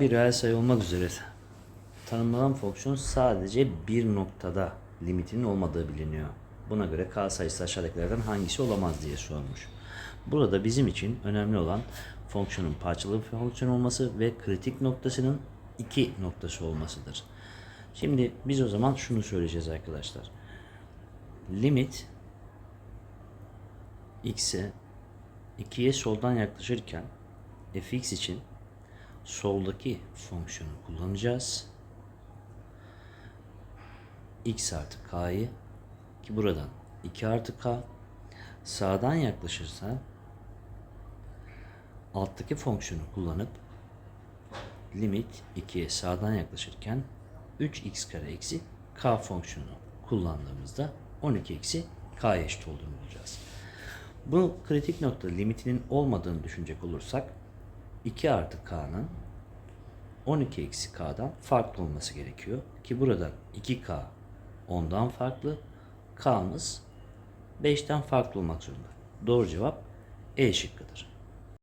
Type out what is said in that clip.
bir reel sayı olmak üzere tanımlanan fonksiyon sadece bir noktada limitinin olmadığı biliniyor. Buna göre k sayısı aşağıdakilerden hangisi olamaz diye sormuş. Burada bizim için önemli olan fonksiyonun parçalı bir fonksiyon olması ve kritik noktasının iki noktası olmasıdır. Şimdi biz o zaman şunu söyleyeceğiz arkadaşlar. Limit x'e 2'ye soldan yaklaşırken fx için soldaki fonksiyonu kullanacağız. x artı k'yı ki buradan 2 artı k sağdan yaklaşırsa alttaki fonksiyonu kullanıp limit 2'ye sağdan yaklaşırken 3x kare eksi k fonksiyonu kullandığımızda 12 eksi k eşit olduğunu bulacağız. Bu kritik nokta limitinin olmadığını düşünecek olursak 2 artı k'nın 12 eksi k'dan farklı olması gerekiyor. Ki buradan 2k 10'dan farklı. k'mız 5'ten farklı olmak zorunda. Doğru cevap E şıkkıdır.